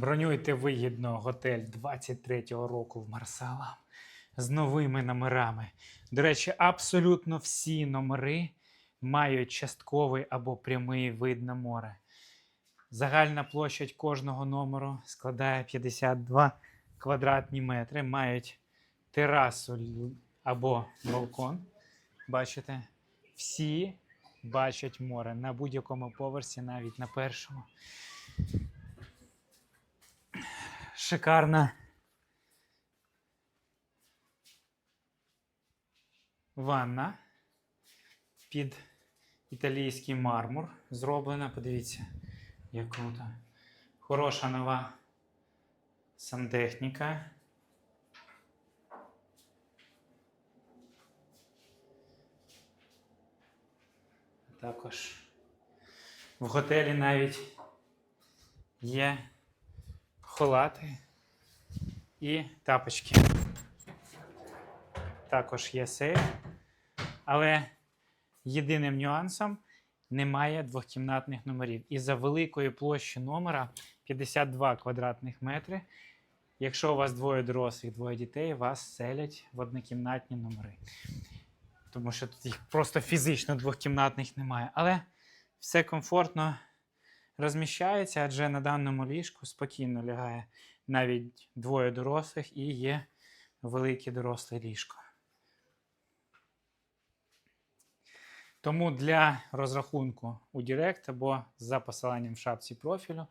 Бронюйте вигідно готель 23-го року в Марсала з новими номерами. До речі, абсолютно всі номери мають частковий або прямий вид на море. Загальна площадь кожного номеру складає 52 квадратні метри, мають терасу або балкон. Бачите, всі бачать море на будь-якому поверсі, навіть на першому. Шикарна ванна під італійський мармур зроблена. Подивіться, як круто. Хороша нова сантехніка. Також в готелі навіть є халати і тапочки. Також є сейф. Але єдиним нюансом немає двохкімнатних номерів. Із-за великої площі номера 52 квадратних метри. Якщо у вас двоє дорослих, двоє дітей, вас селять в однокімнатні номери. Тому що тут їх просто фізично двохкімнатних немає. Але все комфортно розміщається, адже на даному ліжку спокійно лягає навіть двоє дорослих і є велике доросле ліжко. Тому для розрахунку у Директ або за посиланням в шапці профілю